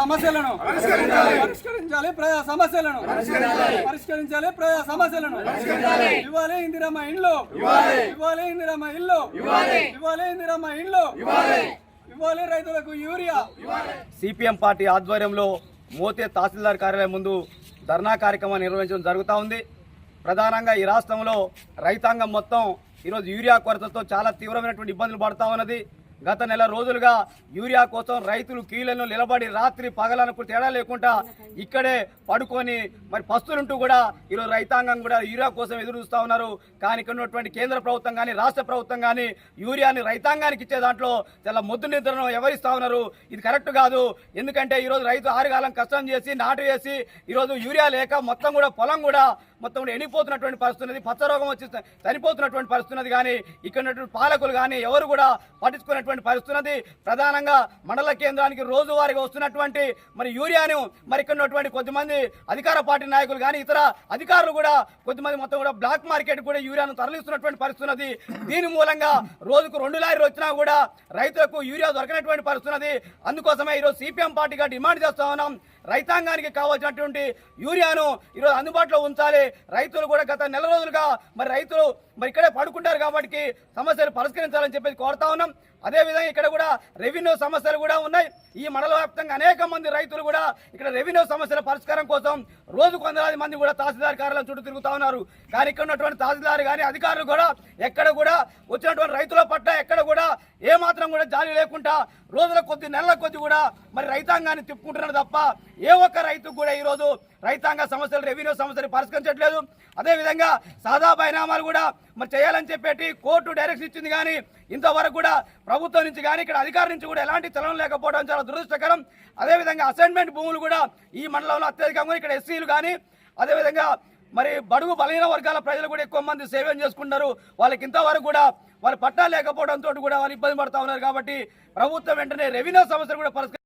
సమస్యలను పరిష్కరించాలి. ప్రజా సమస్యలను పరిష్కరించాలి. ప్రజా సమస్యలను ఇవ్వాలి ఇందిరమ్మ ఇండ్లు ఇవ్వాలి. ఇందిరమ్మ ఇల్లు. ఇవ్వాలి. ఇందిరమ్మ ఇండ్లు ఇవ్వాలి. రైతులకు యూరియా. సిపిఎం పార్టీ ఆధ్వర్యంలో మోతే తహసీల్దార్ కార్యాలయం ముందు ధర్నా కార్యక్రమం నిర్వహించడం జరుగుతూ ఉంది. ప్రధానంగా ఈ రాష్ట్రంలో రైతాంగం మొత్తం ఈరోజు యూరియా కొరతతో చాలా తీవ్రమైనటువంటి ఇబ్బందులు పడుతూ ఉన్నది. గత నెల రోజులుగా యూరియా కోసం రైతులు కీళ్ళను నిలబడి రాత్రి పగలనుకు తేడా లేకుండా ఇక్కడే పడుకొని మరి పస్తులుంటూ కూడా ఈరోజు రైతాంగం కూడా యూరియా కోసం ఎదురు చూస్తూ ఉన్నారు. కానీ ఇక్కడ ఉన్నటువంటి కేంద్ర ప్రభుత్వం కానీ రాష్ట్ర ప్రభుత్వం కానీ యూరియాని రైతాంగానికి ఇచ్చే దాంట్లో చాలా మొద్దు నిద్రను ఎవరిస్తూ ఉన్నారు? ఇది కరెక్ట్ కాదు. ఎందుకంటే ఈరోజు రైతు ఆరుగాలం కష్టం చేసి నాటు వేసి ఈరోజు యూరియా లేక మొత్తం కూడా పొలం కూడా మొత్తం ఎనిపోతున్నటువంటి ఎండిపోతున్నటువంటి పరిస్థితి ఉన్నది. పచ్చ రోగం వచ్చి చనిపోతున్నటువంటి పరిస్థితి ఉన్నది. కానీ ఇక్కడ ఉన్నటువంటి పాలకులు కానీ ఎవరు కూడా పట్టించుకున్నటువంటి పరిస్థితి ఉన్నది. ప్రధానంగా మండల కేంద్రానికి రోజువారీగా వస్తున్నటువంటి మరి యూరియాను మరి ఇక్కడ ఉన్నటువంటి కొద్దిమంది అధికార పార్టీ నాయకులు కానీ ఇతర అధికారులు కూడా కొద్దిమంది మొత్తం కూడా బ్లాక్ మార్కెట్ కూడా యూరియాను తరలిస్తున్నటువంటి పరిస్థితి ఉన్నది. దీని మూలంగా రోజుకు రెండు లారీలు వచ్చినా కూడా రైతులకు యూరియా దొరకనటువంటి పరిస్థితి ఉన్నది. అందుకోసమే ఈరోజు సిపిఎం పార్టీగా డిమాండ్ చేస్తా ఉన్నాం. రైతాంగానికి కావాల్సినటువంటి యూరియాను ఈరోజు అందుబాటులో ఉంచాలి. రైతులు కూడా గత నెల రోజులుగా మరి రైతులు మరి ఇక్కడే పడుకుంటారు కాబట్టి సమస్యలు పరిష్కరించాలని చెప్పేసి కోరుతా ఉన్నాం. అదేవిధంగా ఇక్కడ కూడా రెవెన్యూ సమస్యలు కూడా ఉన్నాయి. ఈ మండల వ్యాప్తంగా అనేక మంది రైతులు కూడా ఇక్కడ రెవెన్యూ సమస్యల పరిష్కారం కోసం రోజు కొందలాది మంది కూడా తహసీల్దార్ కార్యాలయం చుట్టూ తిరుగుతా ఉన్నారు. కానీ ఇక్కడ ఉన్నటువంటి తహసీల్దార్ కానీ అధికారులు కూడా ఎక్కడ కూడా వచ్చినటువంటి రైతుల పట్ల ఎక్కడ కూడా ఏమాత్రం కూడా జాలి లేకుండా రోజుల కొద్ది నెలల కొద్ది కూడా మరి రైతాంగాన్ని తిప్పుకుంటున్నారు తప్ప ఏ ఒక్క రైతుకు కూడా ఈరోజు రైతాంగ సమస్యలు రెవెన్యూ సమస్యలు పరిష్కరించట్లేదు. అదేవిధంగా సాదా బైనామాలు కూడా మరి చేయాలని చెప్పేటి కోర్టు డైరెక్షన్ ఇచ్చింది కానీ ఇంతవరకు కూడా ప్రభుత్వం నుంచి కానీ ఇక్కడ అధికారుల నుంచి కూడా ఎలాంటి చలనం లేకపోవడం చాలా దురదృష్టకరం. అదేవిధంగా అసైన్మెంట్ భూములు కూడా ఈ మండలంలో అత్యధికంగా ఇక్కడ ఎస్సీలు కానీ అదేవిధంగా మరి బడుగు బలహీన వర్గాల ప్రజలు కూడా ఎక్కువ మంది సేవం చేసుకుంటారు వాళ్ళకి ఇంతవరకు కూడా వాళ్ళ పట్టా లేకపోవడంతో కూడా వాళ్ళు ఇబ్బంది పడతా ఉన్నారు కాబట్టి ప్రభుత్వం వెంటనే రెవెన్యూ సమస్యలు కూడా పరిష్కరి